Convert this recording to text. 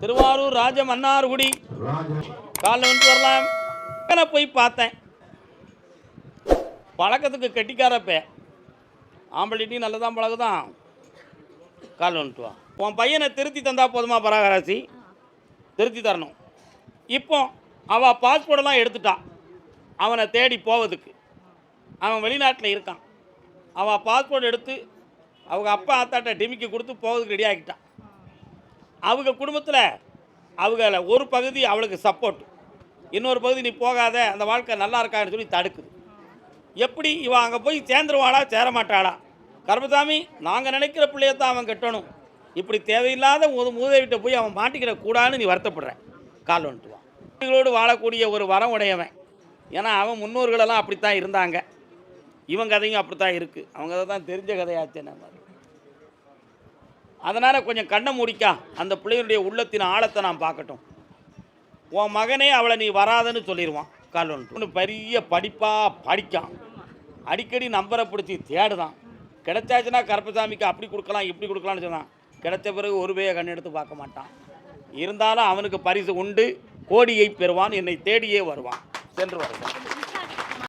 திருவாரூர் ராஜ மன்னார்குடி காலைல வந்து வரலாம். போய் பார்த்தேன். பழக்கத்துக்கு கெட்டிக்காரப்ப. ஆம்பளைட்டையும் நல்லதான் பழகுதான். காலைல வந்துட்டு வா. உன் பையனை திருத்தி தந்தா போதுமா பராகராசி? திருத்தி தரணும். இப்போ அவள் பாஸ்போர்ட்டெல்லாம் எடுத்துட்டான் அவனை தேடி போவதுக்கு. அவன் வெளிநாட்டில் இருக்கான். அவள் பாஸ்போர்ட் எடுத்து அவங்க அப்பா அத்தாட்ட டிமிக்கி கொடுத்து போவதுக்கு ரெடி ஆகிட்டான் அவங்க குடும்பத்தில் அவங்கள ஒரு பகுதி அவளுக்கு சப்போர்ட் இன்னொரு பகுதி நீ போகாத அந்த வாழ்க்கை நல்லா இருக்கான்னு சொல்லி தடுக்குது. எப்படி? இவன் அங்கே போய் சேர்ந்துருவாளா? சேரமாட்டாளா? கர்மசாமி நாங்கள் நினைக்கிற பிள்ளையத்தான் அவன் கட்டணும். இப்படி தேவையில்லாத ஒரு மூதேவிட்ட போய் அவன் மாட்டிக்கிட கூடாதுன்னு நீ வருத்தப்படுற. கால் வந்துட்டுவான் குழந்தைகளோடு வாழக்கூடிய ஒரு வரம் உடையவன். ஏன்னா அவன் முன்னோர்களெல்லாம் அப்படித்தான் இருந்தாங்க. இவன் கதையும் அப்படித்தான் இருக்குது அவங்க அதை தான் தெரிஞ்ச கதையாச்சு நம்ம. அதனால் கொஞ்சம் கண்ணை மூடிக்கா. அந்த பிள்ளையினுடைய உள்ளத்தின் ஆழத்தை நான் பார்க்கட்டும். உன் மகனே அவளை நீ வராதன்னு சொல்லிடுவான் கால் ஒன்று பெரிய படிப்பாக படிக்கான். அடிக்கடி நம்பரை பிடிச்சி தேடுதான். கிடைச்சாச்சுன்னா கருப்பசாமிக்கு அப்படி கொடுக்கலாம் இப்படி கொடுக்கலாம்னு சொன்னான். கிடைச்ச பிறகு ஒரு பேய கண் எடுத்து பார்க்க மாட்டான். இருந்தாலும் அவனுக்கு பரிசு உண்டு. கோடியை பெறுவான். என்னை தேடியே வருவான். சென்று வருவான்